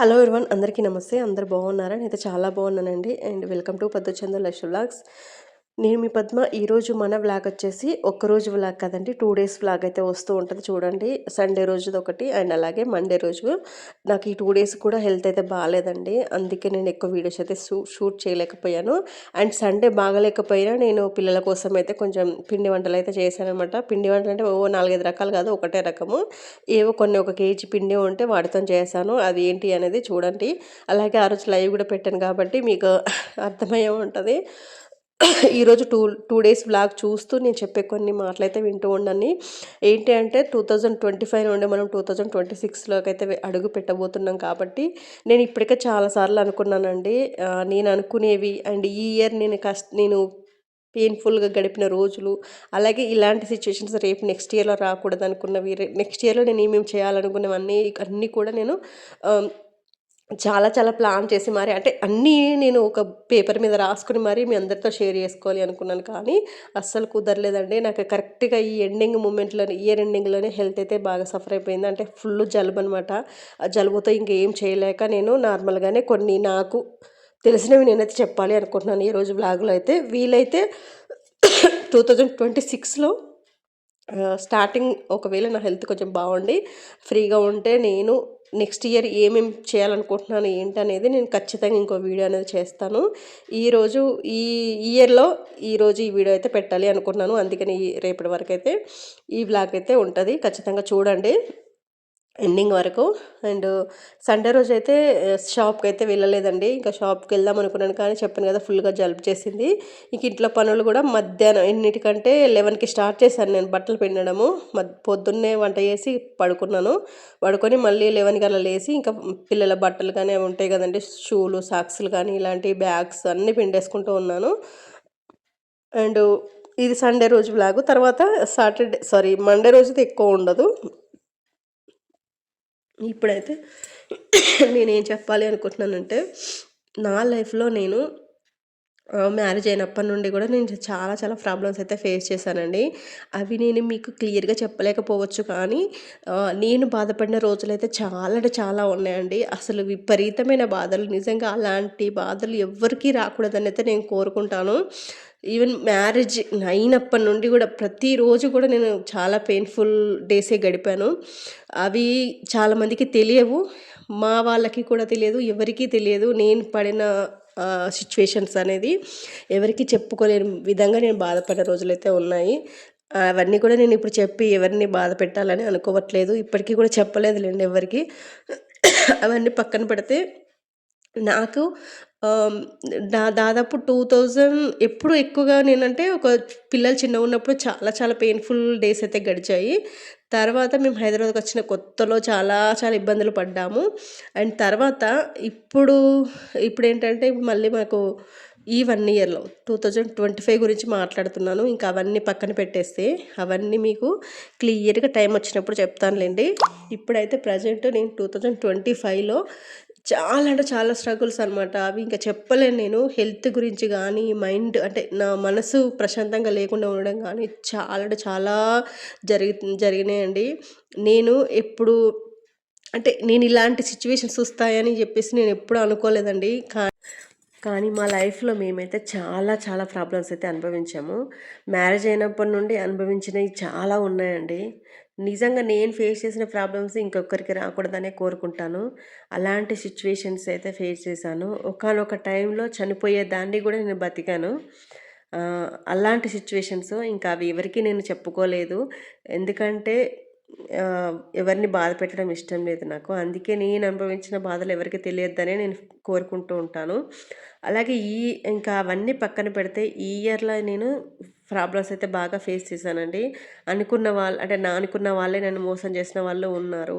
Hello everyone అందరికీ నమస్తే. అందరు బాగున్నారా? నేనైతే చాలా బాగున్నానండి. అండ్ వెల్కమ్ టు పద్దుచంద లక్ష్ బ్లాగ్స్. నేను మీ పద్మ ఈరోజు మన వ్లాగ్ వచ్చేసి ఒక్కరోజు వ్లాగ్ కదండి టూ డేస్ వ్లాగ్ అయితే వస్తూ ఉంటుంది చూడండి. సండే రోజుది ఒకటి అండ్ అలాగే మండే రోజు. నాకు ఈ టూ డేస్ కూడా హెల్త్ అయితే బాగాలేదండి. అందుకే నేను ఎక్కువ వీడియోస్ అయితే షూట్ చేయలేకపోయాను. అండ్ సండే బాగలేకపోయినా నేను పిల్లల కోసం అయితే కొంచెం పిండి వంటలు అయితే చేశానమాట పిండి వంటలు అంటే ఓ నాలుగైదు రకాలు కాదు ఒకటే రకము. ఏవో కొన్ని ఒక కేజీ పిండి ఉంటే వాటితో చేశాను. అది ఏంటి అనేది చూడండి. అలాగే ఆ రోజు లైవ్ కూడా పెట్టాను కాబట్టి మీకు అర్థమయ్యే ఉంటుంది. ఈరోజు టూ టూ డేస్ బ్లాగ్ చూస్తూ నేను చెప్పే కొన్ని మాటలైతే వింటూ ఉండని ఏంటి అంటే టూ థౌజండ్ ట్వంటీ ఫైవ్ నుండి మనం టూ థౌజండ్ ట్వంటీ సిక్స్లోకి అయితే అడుగు పెట్టబోతున్నాం కాబట్టి నేను ఇప్పటికే చాలాసార్లు అనుకున్నానండి. నేను అనుకునేవి అండ్ ఈ ఇయర్ నేను కష్ట నేను పెయిన్ఫుల్గా గడిపిన రోజులు అలాగే ఇలాంటి సిచ్యువేషన్స్ రేపు నెక్స్ట్ ఇయర్లో రాకూడదు అనుకున్నవి నెక్స్ట్ ఇయర్లో నేను ఏమేమి చేయాలనుకున్నవన్నీ అన్నీ కూడా నేను చాలా చాలా ప్లాన్ చేసి మరి అంటే అన్నీ నేను ఒక పేపర్ మీద రాసుకుని మరీ మీ అందరితో షేర్ చేసుకోవాలి అనుకున్నాను. కానీ అస్సలు కుదరలేదండి. నాకు కరెక్ట్గా ఈ ఎండింగ్ మూమెంట్లోనే ఇయర్ ఎండింగ్లోనే హెల్త్ అయితే బాగా సఫర్ అయిపోయింది. అంటే ఫుల్ జలుబు అనమాట ఆ జలుబుతో ఇంకేం చేయలేక నేను నార్మల్గానే కొన్ని నాకు తెలిసినవి నేనైతే చెప్పాలి అనుకుంటున్నాను. ఈరోజు బ్లాగులో అయితే వీలైతే టూ థౌజండ్ ట్వంటీ సిక్స్లో స్టార్టింగ్ ఒకవేళ నా హెల్త్ కొంచెం బాగుండి ఫ్రీగా ఉంటే నేను నెక్స్ట్ ఇయర్ ఏమేమి చేయాలనుకుంటున్నాను ఏంటనేది నేను ఖచ్చితంగా ఇంకో వీడియో అనేది చేస్తాను. ఈరోజు ఈ ఇయర్లో ఈరోజు ఈ వీడియో అయితే పెట్టాలి అనుకున్నాను అందుకని రేపటి వరకు అయితే ఈ బ్లాగ్ అయితే ఉంటుంది. ఖచ్చితంగా చూడండి. ఎండింగ్ వరకు. అండ్ సండే రోజు అయితే షాప్కి అయితే వెళ్ళలేదండి. ఇంకా షాప్కి వెళ్దాం అనుకున్నాను కానీ చెప్పాను కదా ఫుల్గా జలుబు చేసింది. ఇంక ఇంట్లో పనులు కూడా మధ్యాహ్నం ఎన్నిటికంటే లెవెన్కి స్టార్ట్ చేశాను నేను బట్టలు పిండడము. పొద్దున్నే వంట చేసి పడుకున్నాను. పడుకొని మళ్ళీ లెవెన్కి అలా లేసి ఇంకా పిల్లల బట్టలు కానీ అవి ఉంటాయి కదండి షూలు సాక్స్లు కానీ ఇలాంటి బ్యాగ్స్ అన్నీ పిండేసుకుంటూ ఉన్నాను. అండ్ ఇది సండే రోజు బ్లాగు తర్వాత సాటర్డే సారీ మండే రోజు ఎక్కువ ఉండదు. ఇప్పుడైతే నేనేం చెప్పాలి అనుకుంటున్నానంటే నా లైఫ్లో నేను మ్యారేజ్ అయినప్పటి నుండి కూడా నేను చాలా చాలా ప్రాబ్లమ్స్ అయితే ఫేస్ చేశానండి. అవి నేను మీకు క్లియర్గా చెప్పలేకపోవచ్చు కానీ నేను బాధపడిన రోజులు అయితే చాలా అంటే చాలా ఉన్నాయండి. అసలు విపరీతమైన బాధలు. నిజంగా అలాంటి బాధలు ఎవ్వరికీ రాకూడదని అయితే నేను కోరుకుంటాను. ఈవెన్ మ్యారేజ్ అయినప్పటి నుండి కూడా ప్రతిరోజు కూడా నేను చాలా పెయిన్ఫుల్ డేసే గడిపాను. అవి చాలామందికి తెలియవు. మా వాళ్ళకి కూడా తెలియదు. ఎవరికీ తెలియదు. నేను పడిన సిచ్యువేషన్స్ అనేది ఎవరికి చెప్పుకోలేని విధంగా నేను బాధపడిన రోజులైతే ఉన్నాయి. అవన్నీ కూడా నేను ఇప్పుడు చెప్పి ఎవరిని బాధ పెట్టాలని అనుకోవట్లేదు. ఇప్పటికీ కూడా చెప్పలేదులేండి ఎవరికి. అవన్నీ పక్కన పెడితే నాకు దా దాదాపు టూ థౌజండ్ ఎప్పుడు ఎక్కువగా నేనంటే ఒక పిల్లలు చిన్నగా ఉన్నప్పుడు చాలా చాలా పెయిన్ఫుల్ డేస్ అయితే గడిచాయి. తర్వాత మేము హైదరాబాద్కి వచ్చిన కొత్తలో చాలా చాలా ఇబ్బందులు పడ్డాము. అండ్ తర్వాత ఇప్పుడు ఇప్పుడు ఏంటంటే మళ్ళీ మాకు ఈ వన్ ఇయర్లో టూ థౌజండ్ ట్వంటీ ఫైవ్ గురించి మాట్లాడుతున్నాను. ఇంకా అవన్నీ పక్కన పెట్టేస్తే అవన్నీ మీకు క్లియర్గా టైం వచ్చినప్పుడు చెప్తానులేండి. ఇప్పుడైతే ప్రజెంట్ నేను టూ థౌజండ్ ట్వంటీ ఫైవ్లో చాలా అంటే చాలా స్ట్రగుల్స్ అనమాట అవి ఇంకా చెప్పలేను నేను. హెల్త్ గురించి కానీ మైండ్ అంటే నా మనసు ప్రశాంతంగా లేకుండా ఉండడం కానీ చాలా అంటే చాలా జరిగి జరిగినాయండి. నేను ఎప్పుడు అంటే నేను ఇలాంటి సిచ్యువేషన్స్ వస్తాయని చెప్పేసి నేను ఎప్పుడు అనుకోలేదండి. కానీ కానీ మా లైఫ్లో మేమైతే చాలా చాలా ప్రాబ్లమ్స్ అయితే అనుభవించాము. మ్యారేజ్ అయినప్పటి నుండి అనుభవించినవి చాలా ఉన్నాయండి. నిజంగా నేను ఫేస్ చేసిన ప్రాబ్లమ్స్ ఇంకొకరికి రాకూడదనే కోరుకుంటాను. అలాంటి సిచ్యువేషన్స్ అయితే ఫేస్ చేశాను. ఒకనొక టైంలో చనిపోయే దాన్ని కూడా నేను బతికాను. అలాంటి సిచ్యువేషన్స్ ఇంకా అవి ఎవరికి నేను చెప్పుకోలేదు. ఎందుకంటే ఎవరిని బాధ పెట్టడం ఇష్టం లేదు నాకు. అందుకే నేను అనుభవించిన బాధలు ఎవరికి తెలియద్దనే నేను కోరుకుంటూ ఉంటాను. అలాగే ఈ ఇంకా అవన్నీ పక్కన పెడితే ఈ ఇయర్లో నేను ప్రాబ్లమ్స్ అయితే బాగా ఫేస్ చేశానండి. అనుకున్న వాళ్ళు అంటే నా అనుకున్న వాళ్ళే నన్ను మోసం చేసిన వాళ్ళు ఉన్నారు.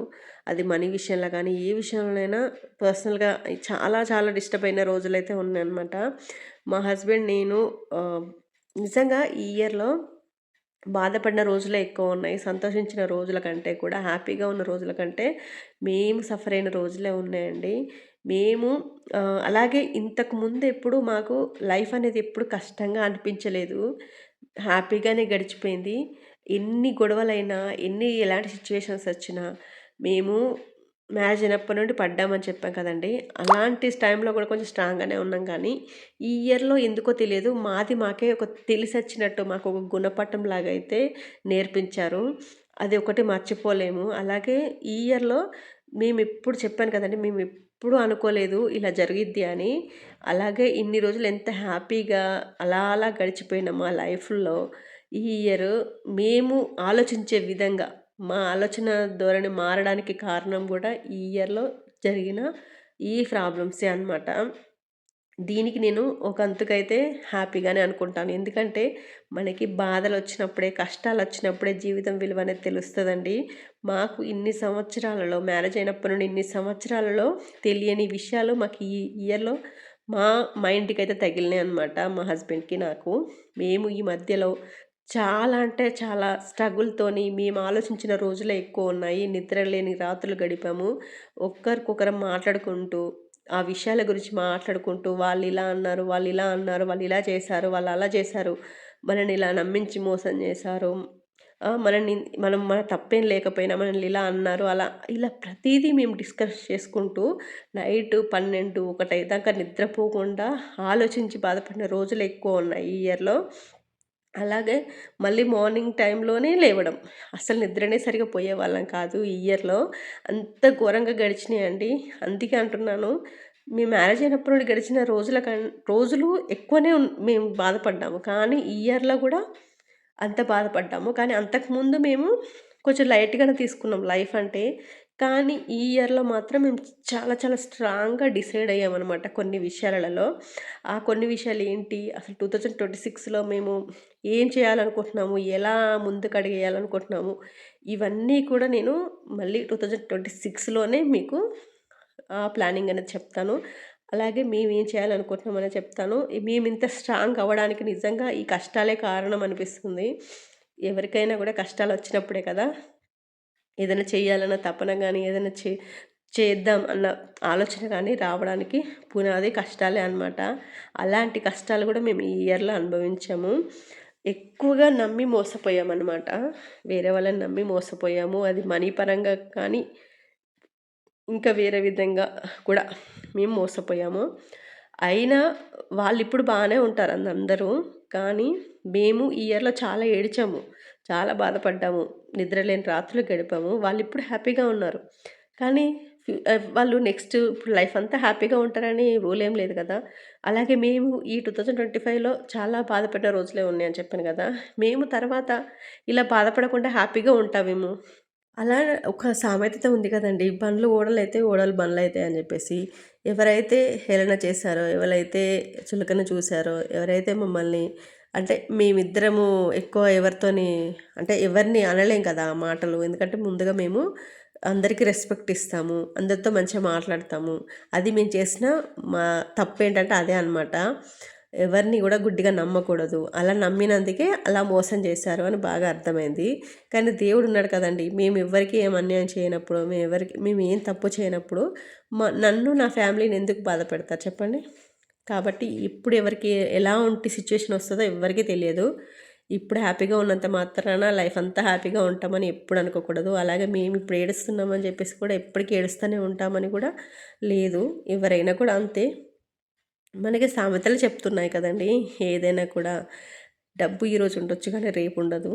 అది మనీ విషయంలో కానీ ఏ విషయంలోనైనా పర్సనల్గా చాలా చాలా డిస్టర్బ్ అయిన రోజులైతే ఉన్నాయన్నమాట. మా హస్బెండ్ నేను నిజంగా ఈ ఇయర్లో బాధపడిన రోజులే ఎక్కువ ఉన్నాయి. సంతోషించిన రోజుల కంటే కూడా హ్యాపీగా ఉన్న రోజుల కంటే మేము సఫర్ అయిన రోజులే ఉన్నాయండి. మేము అలాగే ఇంతకు ముందు ఎప్పుడు మాకు లైఫ్ అనేది ఎప్పుడు కష్టంగా అనిపించలేదు. హ్యాపీగానే గడిచిపోయింది ఎన్ని గొడవలైనా ఎన్ని ఎలాంటి సిచ్యువేషన్స్ వచ్చినా మేము మ్యారేజ్ అయినప్పటి నుండి పడ్డామని చెప్పాం కదండీ! అలాంటి టైంలో కూడా కొంచెం స్ట్రాంగ్‌గానే ఉన్నాం కానీ, ఈ ఇయర్‌లో ఎందుకో తెలియదు మాది మాకే ఒక తెలిసొచ్చినట్టు మాకు ఒక గుణపాఠంలాగా అయితే నేర్పించారు. అది ఒకటి మర్చిపోలేము. అలాగే ఈ ఇయర్‌లో మేము ఎప్పుడు చెప్పాను కదండి మేము ఎప్పుడు అనుకోలేదు ఇలా జరిగిద్ది అని. అలాగే ఇన్ని రోజులు ఎంత హ్యాపీగా అలా అలా గడిచిపోయిన మా లైఫ్‌లో ఈ ఇయర్ మేము ఆలోచించే విధంగా మా ఆలోచన ధోరణి మారడానికి కారణం కూడా ఈ ఇయర్‌లో జరిగిన ఈ ప్రాబ్లమ్సే అనమాట. దీనికి నేను ఒక అంతుకైతే హ్యాపీగానే అనుకుంటాను. ఎందుకంటే మనకి బాధలు వచ్చినప్పుడే కష్టాలు వచ్చినప్పుడే జీవితం విలువ అనేది తెలుస్తుందండి మాకు ఇన్ని సంవత్సరాలలో మ్యారేజ్ అయినప్పటి నుండి ఇన్ని సంవత్సరాలలో తెలియని విషయాలు మాకు ఈ ఇయర్‌లో మా మైండ్‌కైతే తగిలినాయి అనమాట. మా హస్బెండ్‌కి, నాకు. మేము ఈ మధ్యలో చాలా అంటే చాలా స్ట్రగుల్‌తోని మేము ఆలోచించిన రోజులే ఎక్కువున్నాయి. నిద్ర లేని రాత్రులు గడిపాము. ఒక్కరికొకరం మాట్లాడుకుంటూ, ఆ విషయాల గురించి మాట్లాడుకుంటూ వాళ్ళు ఇలా అన్నారు, వాళ్ళు ఇలా అన్నారు, వాళ్ళు ఇలా చేశారు, వాళ్ళు అలా చేశారు, మనల్ని ఇలా నమ్మించి మోసం చేశారు. మనల్ని మనం మన తప్పేం లేకపోయినా మనల్ని ఇలా అన్నారు, అలా ఇలా ప్రతిదీ మేము డిస్కస్ చేసుకుంటూ నైట్ 12, 1 దాకా నిద్రపోకుండా ఆలోచించి బాధపడిన రోజులు ఎక్కువున్నాయి ఈ ఇయర్‌లో. అలాగే మళ్ళీ మార్నింగ్ టైంలోనే లేవడం. అసలు నిద్రనే సరిగా పోయేవాళ్ళం కాదు ఈ ఇయర్‌లో. అంత ఘోరంగా గడిచినాయండి. అందుకే అంటున్నాను మీ మ్యారేజ్ అయినప్పుడు నుండి గడిచిన రోజుల కన్ రోజులు ఎక్కువనే మేము బాధపడ్డాము. కానీ ఈ ఇయర్‌లో కూడా అంత బాధపడ్డాము. కానీ అంతకుముందు మేము కొంచెం లైట్‌గానే తీసుకున్నాం లైఫ్ అంటే. కానీ ఈ ఇయర్‌లో మాత్రం మేము చాలా చాలా స్ట్రాంగ్‌గా డిసైడ్ అయ్యామన్నమాట కొన్ని విషయాలలో. ఆ కొన్ని విషయాలు ఏంటి? అసలు 2026లో మేము ఏం చేయాలనుకుంటున్నాము? ఎలా ముందుకు అడిగేయాలనుకుంటున్నాము ఇవన్నీ కూడా నేను మళ్ళీ 2026లోనే మీకు ఆ ప్లానింగ్ అనేది చెప్తాను. అలాగే మేమేం ఏం అనేది చెప్తాను. మేము ఇంత స్ట్రాంగ్ అవ్వడానికి నిజంగా ఈ కష్టాలే కారణం అనిపిస్తుంది. ఎవరికైనా కూడా కష్టాలు వచ్చినప్పుడే కదా! ఏదైనా చేయాలన్న తపన కానీ ఏదైనా చే చేద్దాం అన్న ఆలోచన కానీ రావడానికి పునాది కష్టాలే అనమాట. అలాంటి కష్టాలు కూడా మేము ఈ ఇయర్‌లో అనుభవించాము. ఎక్కువగా నమ్మి మోసపోయామన్నమాట వేరే వాళ్ళని నమ్మి మోసపోయాము. అది మనీ పరంగా కానీ, ఇంకా వేరే విధంగా కూడా మేము మోసపోయాము. అయినా వాళ్ళు ఇప్పుడు బాగానే ఉంటారు అందరూ. కానీ మేము ఈ ఇయర్‌లో చాలా ఏడ్చాము. చాలా బాధపడ్డాము. నిద్రలేని రాత్రులు గడిపాము. వాళ్ళు ఇప్పుడు హ్యాపీగా ఉన్నారు. కానీ వాళ్ళు నెక్స్ట్ ఇప్పుడు లైఫ్ అంతా హ్యాపీగా ఉంటారని రూల్ ఏం లేదు కదా అలాగే మేము ఈ 2025లో చాలా బాధపడ్డ రోజులే ఉన్నాయని చెప్పాను కదా మేము తర్వాత ఇలా బాధపడకుండా హ్యాపీగా ఉంటామేమో. అలా ఒక సామెత ఉంది కదండి బండ్లు ఓడలైతే, ఓడలు బండ్లు అవుతాయి అని చెప్పేసి ఎవరైతే హేళన చేశారో, ఎవరైతే చులకన చూశారో ఎవరైతే మమ్మల్ని అంటే మేమిద్దరము ఎక్కువ ఎవరితోని అంటే ఎవరిని అనలేం కదా! ఆ మాటలు. ఎందుకంటే ముందుగా మేము అందరికీ రెస్పెక్ట్ ఇస్తాము. అందరితో మంచిగా మాట్లాడతాము. అది మేము చేసిన మా తప్పు ఏంటంటే అదే అనమాట. ఎవరిని కూడా గుడ్డిగా నమ్మకూడదు. అలా నమ్మినందుకే అలా మోసం చేశారు అని బాగా అర్థమైంది. కానీ దేవుడున్నాడు కదండీ! మేము ఎవ్వరికీ ఏం అన్యాయం చేయనప్పుడు, మేము ఎవరికి మేము ఏం తప్పు చేయనప్పుడు మా నన్ను, నా ఫ్యామిలీని ఎందుకు బాధ పెడతారు చెప్పండి? కాబట్టి ఇప్పుడు ఎవరికి ఎలాంటి సిచ్యువేషన్ వస్తుందో ఎవరికి తెలియదు. ఇప్పుడు హ్యాపీగా ఉన్నంత మాత్రాన లైఫ్ అంతా హ్యాపీగా ఉంటామని ఎప్పుడు అనుకోకూడదు. అలాగే మేము ఇప్పుడు ఏడుస్తున్నామని చెప్పేసి కూడా ఎప్పటికీ ఏడుస్తూనే ఉంటామని కూడా లేదు. ఎవరైనా కూడా అంతే. మనకి సామెతలు చెప్తున్నాయి కదండీ! ఏదైనా కూడా డబ్బు ఈరోజు ఉండొచ్చు కానీ రేపు ఉండదు.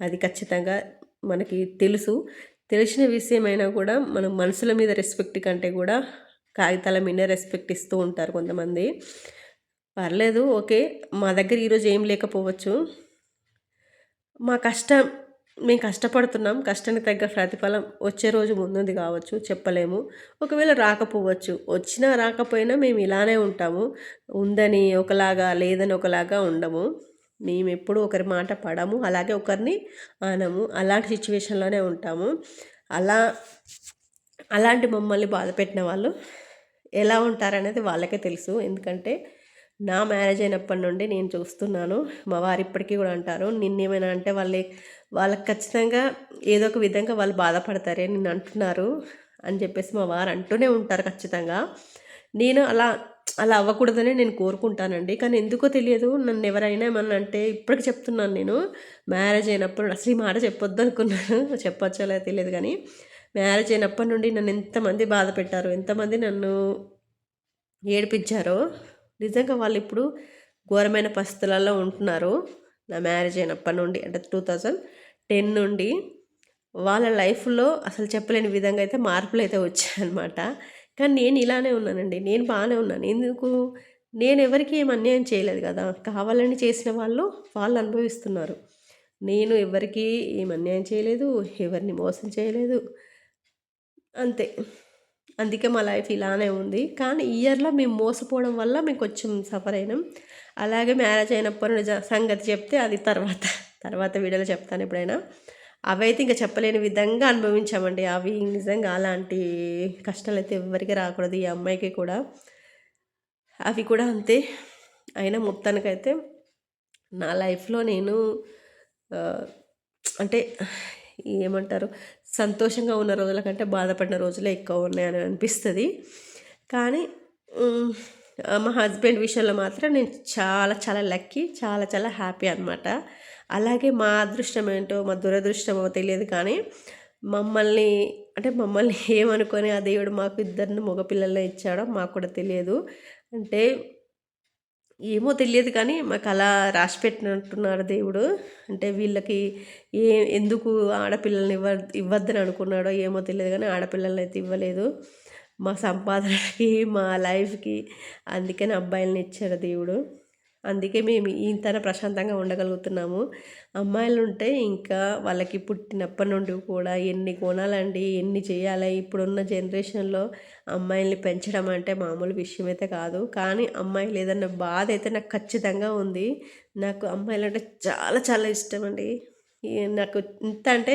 అది ఖచ్చితంగా మనకి తెలుసు. తెలిసిన విషయమైనా కూడా మనం మనుషుల మీద రెస్పెక్ట్ కంటే కూడా కాగితాల మీదనే రెస్పెక్ట్ ఇస్తూ ఉంటారు కొంతమంది. పర్లేదు ఓకే. మా దగ్గర ఈరోజు ఏం లేకపోవచ్చు. మా కష్టం మేము కష్టపడుతున్నాం. కష్టానికి తగ్గ ప్రతిఫలం వచ్చే రోజు ముందుంది కావచ్చు. చెప్పలేము. ఒకవేళ రాకపోవచ్చు. వచ్చినా రాకపోయినా మేము ఇలానే ఉంటాము. ఉందని ఒకలాగా, లేదని ఒకలాగా ఉండము. మేము ఎప్పుడూ ఒకరి మాట పడము. అలాగే ఒకరిని ఆనము అలాంటి సిచ్యువేషన్‌లోనే ఉంటాము. అలా అలాంటి మమ్మల్ని బాధపెట్టిన వాళ్ళు ఎలా ఉంటారనేది వాళ్ళకే తెలుసు. ఎందుకంటే నా మ్యారేజ్ అయినప్పటి నుండి నేను చూస్తున్నాను. మా వారు ఇప్పటికీ కూడా అంటారు. నిన్నేమైనా అంటే వాళ్ళే వాళ్ళకి ఖచ్చితంగా ఏదో ఒక విధంగా వాళ్ళు బాధపడతారే నిన్ను అంటున్నారు అని చెప్పేసి మా వారు అంటూనే ఉంటారు ఖచ్చితంగా. నేను అలా అలా అవ్వకూడదని నేను కోరుకుంటానండి. కానీ ఎందుకో తెలియదు నన్ను ఎవరైనా ఏమన్నా అంటే ఇప్పటికి చెప్తున్నాను నేను. మ్యారేజ్ అయినప్పుడు అసలు ఈ మాట చెప్పొద్దు అనుకున్నాను. చెప్పచ్చో లేదో తెలియదు కానీ మ్యారేజ్ అయినప్పటి నుండి నన్ను ఎంతమంది బాధ పెట్టారు ఎంతమంది నన్ను ఏడిపించారో నిజంగా వాళ్ళు ఇప్పుడు ఘోరమైన పరిస్థితులలో ఉంటున్నారు నా మ్యారేజ్ అయినప్పటి నుండి. అంటే టూ థౌజండ్ టెన్ నుండి వాళ్ళ లైఫ్లో అసలు చెప్పలేని విధంగా అయితే మార్పులు అయితే వచ్చాయన్నమాట. కానీ నేను ఇలానే ఉన్నానండి. నేను బాగానే ఉన్నాను. ఎందుకు? నేను ఎవరికి ఏం అన్యాయం చేయలేదు కదా. కావాలని చేసిన వాళ్ళు వాళ్ళు అనుభవిస్తున్నారు. నేను ఎవరికి ఏం అన్యాయం చేయలేదు. ఎవరిని మోసం చేయలేదు. అంతే. అందుకే మా లైఫ్ ఇలానే ఉంది. కానీ ఇయర్లో మేము మోసపోవడం వల్ల మేము కొంచెం సఫర్ అయినాం. అలాగే మ్యారేజ్ అయినప్పుడు సంగతి చెప్తే అది తర్వాత తర్వాత వీడియోలో చెప్తాను ఎప్పుడైనా. అవైతే ఇంకా చెప్పలేని విధంగా అనుభవించామండి. అవి నిజంగా అలాంటి కష్టాలు అయితే ఎవరికి రాకూడదు. ఈ అమ్మాయికి కూడా. అవి కూడా అంతే. అయినా మొత్తానికైతే నా లైఫ్లో నేను అంటే ఏమంటారు? సంతోషంగా ఉన్న రోజుల కంటే బాధపడిన రోజులే ఎక్కువ ఉన్నాయని అనిపిస్తుంది. కానీ మా హస్బెండ్ విషయంలో మాత్రం నేను చాలా చాలా లక్కీ చాలా చాలా హ్యాపీ అనమాట అలాగే మా అదృష్టం ఏంటో మా దురదృష్టమో తెలియదు కానీ మమ్మల్ని అంటే మమ్మల్ని ఏమనుకొని ఆ దేవుడు మాకు ఇద్దరిని మగపిల్లలే ఇచ్చాడో మాకు కూడా తెలియదు. అంటే ఏమో తెలియదు కానీ మాకు అలా రాసి పెట్టినట్టున్నాడు దేవుడు. అంటే వీళ్ళకి ఏ ఎందుకు ఆడపిల్లల్ని ఇవ్వ ఇవ్వద్దని అనుకున్నాడో ఏమో తెలియదు కానీ ఆడపిల్లల్ని అయితే ఇవ్వలేదు. మా సంపాదనకి మా లైఫ్కి అందుకని అబ్బాయిలని ఇచ్చాడు దేవుడు. అందుకే మేము ఇంతన ప్రశాంతంగా ఉండగలుగుతున్నాము. అమ్మాయిలు ఉంటే ఇంకా వాళ్ళకి పుట్టినప్పటి నుండి కూడా ఎన్ని కొనాలండి ఎన్ని చేయాలి ఇప్పుడున్న జనరేషన్లో అమ్మాయిల్ని పెంచడం అంటే మామూలు విషయం అయితే కాదు. కానీ అమ్మాయిలు ఏదన్నా బాధ అయితే నాకు ఖచ్చితంగా ఉంది. నాకు అమ్మాయిలు అంటే చాలా చాలా ఇష్టం అండి నాకు ఇంత అంటే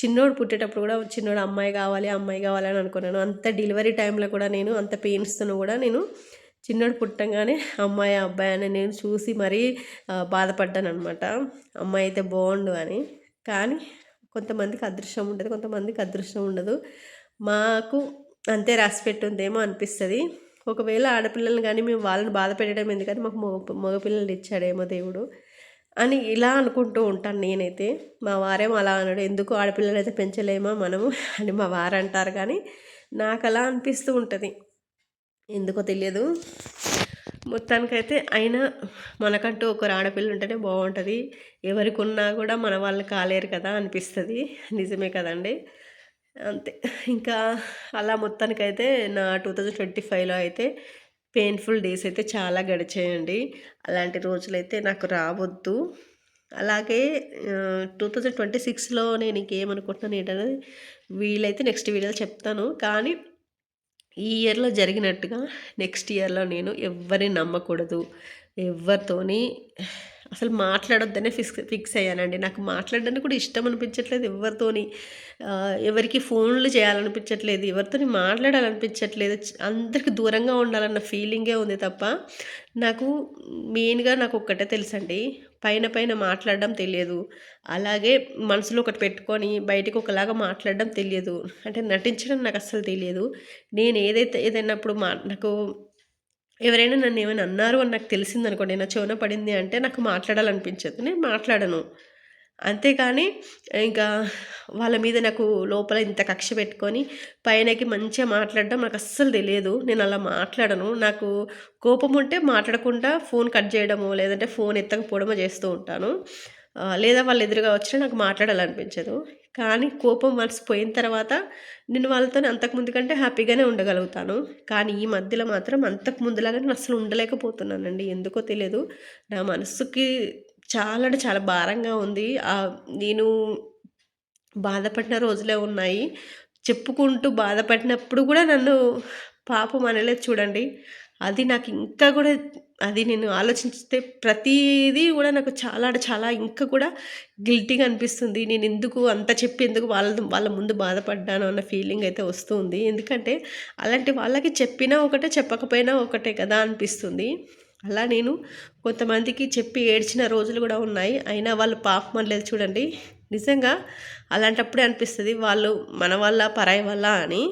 చిన్నోడు పుట్టేటప్పుడు కూడా చిన్నోడు అమ్మాయి కావాలి అమ్మాయి కావాలి అని అనుకున్నాను. అంత డెలివరీ టైంలో కూడా నేను అంత పెయిన్స్తో కూడా నేను చిన్నోడు పుట్టంగానే అమ్మాయి అబ్బాయి అని నేను చూసి మరీ బాధపడ్డాను అనమాట అమ్మాయి అయితే బాగుండు అని. కానీ కొంతమందికి అదృష్టం ఉంటుంది కొంతమందికి అదృష్టం ఉండదు. మాకు అంతే రాసి పెట్టుందేమో అనిపిస్తుంది. ఒకవేళ ఆడపిల్లల్ని కానీ మేము వాళ్ళని బాధ పెట్టడం ఎందుకని మాకు మగ మగపిల్లలు ఇచ్చాడేమో దేవుడు అని ఇలా అనుకుంటూ ఉంటాను నేనైతే. మా వారేమో అలా అన్నాడు ఎందుకు ఆడపిల్లలు అయితే పెంచలేమో మనము? అని మా వారు అంటారు కానీ నాకు అలా అనిపిస్తూ ఉంటుంది. ఎందుకో తెలియదు. మొత్తానికైతే అయినా మనకంటూ ఒకరు ఆడపిల్ల ఉంటేనే బాగుంటుంది. ఎవరికి ఉన్నా కూడా మన వాళ్ళు కాలేరు కదా అనిపిస్తుంది. నిజమే కదండి. అంతే. ఇంకా అలా మొత్తానికైతే నా టూ థౌజండ్ ట్వంటీ ఫైవ్లో అయితే పెయిన్ఫుల్ డేస్ అయితే చాలా గడిచాయండి. అలాంటి రోజులైతే నాకు రావద్దు. అలాగే టూ థౌజండ్ ట్వంటీ సిక్స్లో నేను ఇంకేమనుకుంటున్నాను ఏంటంటే వీలైతే నెక్స్ట్ వీడియోలో చెప్తాను. కానీ ఈ ఇయర్లో జరిగినట్టుగా నెక్స్ట్ ఇయర్లో నేను ఎవరిని నమ్మకూడదు. ఎవరితోని అసలు మాట్లాడొద్దనే ఫిక్స్ ఫిక్స్ అయ్యానండి. నాకు మాట్లాడడానికి కూడా ఇష్టం అనిపించట్లేదు ఎవరితోని. ఎవరికి ఫోన్లు చేయాలనిపించట్లేదు ఎవరితోని మాట్లాడాలనిపించట్లేదు. అందరికి దూరంగా ఉండాలన్న ఫీలింగే ఉంది తప్ప నాకు మెయిన్గా నాకు ఒక్కటే తెలుసండి. పైన పైన మాట్లాడడం తెలియదు. అలాగే మనసులో ఒకటి పెట్టుకొని బయటకు ఒకలాగా మాట్లాడడం తెలియదు. అంటే నటించడం నాకు అస్సలు తెలియదు. నేను ఏదైతే ఏదైనప్పుడు మా నాకు ఎవరైనా నన్ను ఏమైనా అన్నారు అని నాకు తెలిసింది అనుకోండి నా చెవున పడింది అంటే నాకు మాట్లాడాలనిపించదు. నేను మాట్లాడను. అంతేకాని ఇంకా వాళ్ళ మీద నాకు లోపల ఇంత కక్ష పెట్టుకొని పైనకి మంచిగా మాట్లాడడం నాకు అస్సలు తెలియదు. నేను అలా మాట్లాడను. నాకు కోపం ఉంటే మాట్లాడకుండా ఫోన్ కట్ చేయడమో లేదంటే ఫోన్ ఎత్తకపోవడమో చేస్తూ ఉంటాను. లేదా వాళ్ళు ఎదురుగా వచ్చినా నాకు మాట్లాడాలనిపించదు. కానీ కోపం మనసు పోయిన తర్వాత నేను వాళ్ళతో అంతకుముందు కంటే హ్యాపీగానే ఉండగలుగుతాను. కానీ ఈ మధ్యలో మాత్రం అంతకుముందులాగా నేను అసలు ఉండలేకపోతున్నానండి. ఎందుకో తెలియదు. నా మనసుకి చాలా అంటే చాలా భారంగా ఉంది. నేను బాధపడిన రోజులే ఉన్నాయి. చెప్పుకుంటూ బాధపడినప్పుడు కూడా నన్ను పాపం అనలేదు చూడండి. అది నాకు ఇంకా కూడా అది నేను ఆలోచిస్తే ప్రతిదీ కూడా నాకు చాలా అంటే చాలా ఇంకా కూడా గిల్టీగా అనిపిస్తుంది. నేను ఎందుకు అంత చెప్పి ఎందుకు వాళ్ళ వాళ్ళ ముందు బాధపడ్డాను అన్న ఫీలింగ్ అయితే వస్తుంది. ఎందుకంటే అలాంటి వాళ్ళకి చెప్పినా ఒకటే చెప్పకపోయినా ఒకటే కదా అనిపిస్తుంది. అలా నేను కొంతమందికి చెప్పి ఏడ్చిన రోజులు కూడా ఉన్నాయి. అయినా వాళ్ళు పాపం అనలేదు చూడండి. నిజంగా అలాంటప్పుడే అనిపిస్తుంది వాళ్ళు మన వల్ల పరాయి వల్ల అని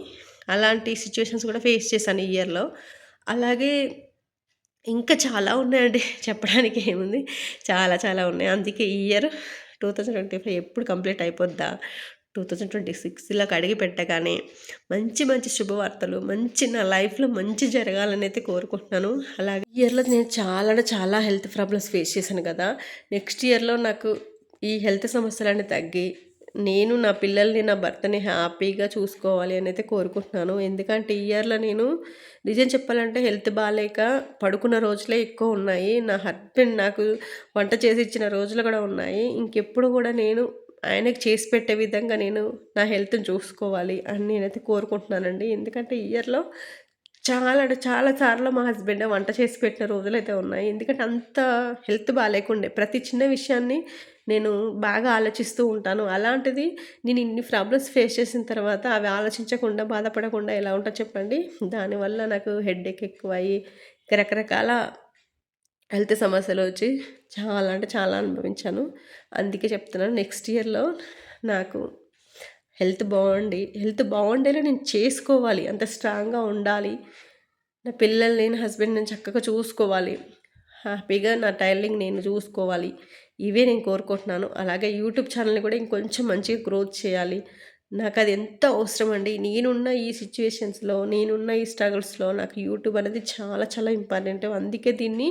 అలాంటి సిచ్యువేషన్స్ కూడా ఫేస్ చేశాను ఈ ఇయర్లో అలాగే ఇంకా చాలా ఉన్నాయండి. చెప్పడానికి ఏముంది? చాలా చాలా ఉన్నాయి. అందుకే ఈ year two thousand twenty five ఎప్పుడు కంప్లీట్ అయిపోద్దా? టూ థౌజండ్ ట్వంటీ సిక్స్లోకి అడిగి పెట్టగానే మంచి మంచి శుభవార్తలు మంచి నా లైఫ్లో మంచి జరగాలని అయితే కోరుకుంటున్నాను. అలాగే ఇయర్లో నేను చాలా చాలా హెల్త్ ప్రాబ్లమ్స్ ఫేస్ చేశాను కదా! నెక్స్ట్ ఇయర్లో నాకు ఈ హెల్త్ సమస్యలన్నీ తగ్గి నేను నా పిల్లల్ని నా భర్తని హ్యాపీగా చూసుకోవాలి అని అయితే కోరుకుంటున్నాను. ఎందుకంటే ఈ ఇయర్లో నేను నిజం చెప్పాలంటే హెల్త్ బాగాలేక పడుకున్న రోజులే ఎక్కువ ఉన్నాయి. నా హస్బెండ్ నాకు వంట చేసి ఇచ్చిన రోజులు కూడా ఉన్నాయి. ఇంకెప్పుడు కూడా నేను ఆయనకు చేసి పెట్టే విధంగా నేను నా హెల్త్ని చూసుకోవాలి అని నేనైతే కోరుకుంటున్నానండి. ఎందుకంటే ఇయర్లో చాలా అంటే చాలా సార్లు మా హస్బెండ్ వంట చేసి పెట్టిన రోజులు అయితే ఉన్నాయి. ఎందుకంటే అంత హెల్త్ బాగాలేకుండే ప్రతి చిన్న విషయాన్ని నేను బాగా ఆలోచిస్తూ ఉంటాను. అలాంటిది నేను ఇన్ని ప్రాబ్లమ్స్ ఫేస్ చేసిన తర్వాత అవి ఆలోచించకుండా బాధపడకుండా ఎలా ఉంటుందో చెప్పండి? దానివల్ల నాకు హెడ్ఏక్ ఎక్కువ అయ్యి రకరకాల హెల్త్ సమస్యలు వచ్చి చాలా అంటే చాలా అనుభవించాను. అందుకే చెప్తున్నాను నెక్స్ట్ ఇయర్లో నాకు హెల్త్ బాగుండి హెల్త్ బాగుండేలా నేను చేసుకోవాలి. అంత స్ట్రాంగ్గా ఉండాలి. నా పిల్లల్ని నా హస్బెండ్ నేను చక్కగా చూసుకోవాలి. హ్యాపీగా నా టైలింగ్ నేను చూసుకోవాలి. ఇవే నేను కోరుకుంటున్నాను. అలాగే యూట్యూబ్ ఛానల్ని కూడా ఇంకొంచెం మంచిగా గ్రోత్ చేయాలి. నాకు అది ఎంత అవసరం అండి. నేనున్న ఈ సిచ్యువేషన్స్లో నేనున్న ఈ స్ట్రగుల్స్లో నాకు యూట్యూబ్ అనేది చాలా చాలా ఇంపార్టెంట్. అందుకే దీన్ని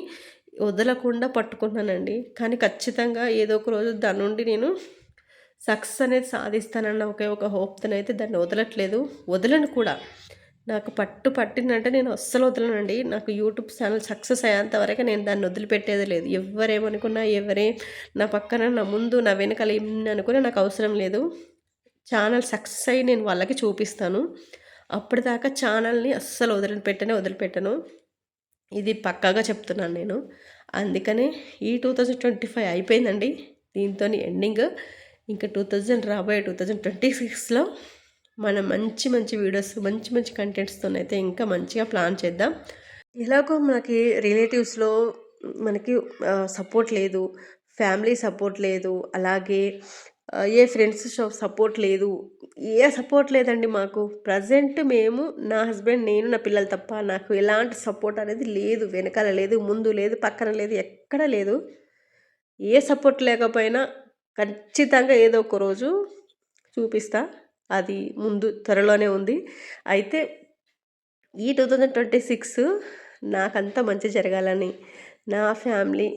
వదలకుండా పట్టుకున్నానండి కానీ ఖచ్చితంగా ఏదో ఒక రోజు దాని నుండి నేను సక్సెస్ అనేది సాధిస్తానన్న ఒకే ఒక హోప్తోనైతే దాన్ని వదలట్లేదు. వదలను కూడా. నాకు పట్టు పట్టిందంటే నేను అస్సలు వదలనండి. నాకు యూట్యూబ్ ఛానల్ సక్సెస్ అయ్యేంత వరకు నేను దాన్ని వదిలిపెట్టేది లేదు. ఎవరేమనుకున్నా ఎవరే నా పక్కన నా ముందు నా వెనకాల ఏమి అనుకున్నా నాకు అవసరం లేదు. ఛానల్ సక్సెస్ అయ్యి నేను వాళ్ళకి చూపిస్తాను. అప్పటిదాకా ఛానల్ని అస్సలు వదిలిపెట్టనే వదిలిపెట్టను. ఇది పక్కాగా చెప్తున్నాను నేను. అందుకనే ఈ టూ థౌజండ్ ట్వంటీ ఫైవ్ అయిపోయిందండి. దీంతో ఎండింగ్. ఇంకా టూ థౌజండ్ రాబోయే టూ థౌజండ్ ట్వంటీ సిక్స్లో మనం మంచి మంచి వీడియోస్ మంచి మంచి కంటెంట్స్తో అయితే ఇంకా మంచిగా ప్లాన్ చేద్దాం. ఎలాగో మనకి రిలేటివ్స్లో మనకి సపోర్ట్ లేదు ఫ్యామిలీ సపోర్ట్ లేదు అలాగే ఏ ఫ్రెండ్స్ సపోర్ట్ లేదు. ఏ సపోర్ట్ లేదండి మాకు. ప్రజెంట్ మేము నా హస్బెండ్ నేను నా పిల్లలు తప్ప నాకు ఎలాంటి సపోర్ట్ అనేది లేదు. వెనకాల లేదు ముందు లేదు పక్కన లేదు ఎక్కడ లేదు. ఏ సపోర్ట్ లేకపోయినా ఖచ్చితంగా ఏదో ఒక రోజు చూపిస్తా. అది ముందు త్వరలోనే ఉంది. అయితే ఈ టూ థౌజండ్ ట్వంటీ సిక్స్ నాకంతా మంచి జరగాలని నా ఫ్యామిలీ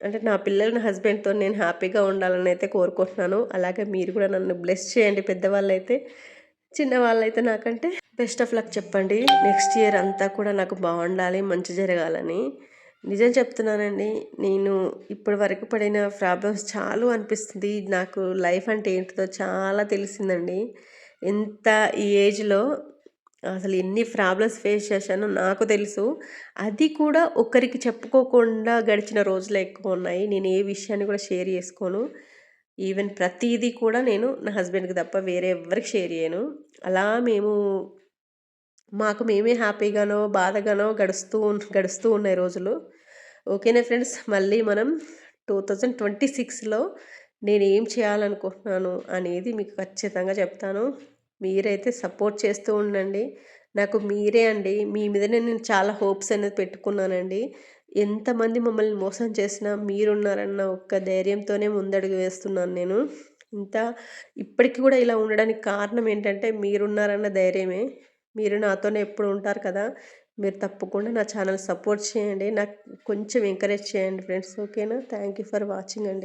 అంటే నా పిల్లల హస్బెండ్తో నేను హ్యాపీగా ఉండాలని అయితే కోరుకుంటున్నాను. అలాగే మీరు కూడా నన్ను బ్లెస్ చేయండి పెద్దవాళ్ళు అయితే చిన్నవాళ్ళు అయితే నాకంటే బెస్ట్ ఆఫ్ లక్ చెప్పండి. నెక్స్ట్ ఇయర్ అంతా కూడా నాకు బాగుండాలి మంచి జరగాలని. నిజం చెప్తున్నానండి నేను ఇప్పటి వరకు పడిన ప్రాబ్లమ్స్ చాలా అనిపిస్తుంది. నాకు లైఫ్ అంటే ఏంటిదో చాలా తెలిసిందండి. ఎంత ఈ ఏజ్లో అసలు ఎన్ని ప్రాబ్లమ్స్ ఫేస్ చేశానో నాకు తెలుసు. అది కూడా ఒకరికి చెప్పుకోకుండా గడిచిన రోజులు ఎక్కువ ఉన్నాయి. నేను ఏ విషయాన్ని కూడా షేర్ చేసుకోను. ఈవెన్ ప్రతిదీ కూడా నేను నా హస్బెండ్కి తప్ప వేరే ఎవరికి షేర్ చేయను. అలా మేము మాకు మేమే హ్యాపీగానో బాధగానో గడుస్తూ గడుస్తూ ఉన్నాయి రోజులు. ఓకేనా ఫ్రెండ్స్? మళ్ళీ మనం టూ థౌజండ్ ట్వంటీ సిక్స్లో నేను ఏం చేయాలనుకుంటున్నాను అనేది మీకు ఖచ్చితంగా చెప్తాను. మీరైతే సపోర్ట్ చేస్తూ ఉండండి. నాకు మీరే అండి. మీ మీదనే నేను చాలా హోప్స్ అనేది పెట్టుకున్నానండి. ఎంతమంది మమ్మల్ని మోసం చేసినా మీరున్నారన్న ఒక్క ధైర్యంతోనే ముందడుగు వేస్తున్నాను నేను. ఇంత ఇప్పటికి కూడా ఇలా ఉండడానికి కారణం ఏంటంటే మీరున్నారన్న ధైర్యమే. మీరు నాతోనే ఎప్పుడు ఉంటారు కదా. మీరు తప్పకుండా నా ఛానల్ సపోర్ట్ చేయండి. నాకు కొంచెం ఎంకరేజ్ చేయండి ఫ్రెండ్స్. ఓకేనా? థ్యాంక్ యూ ఫర్ వాచింగ్ అండి.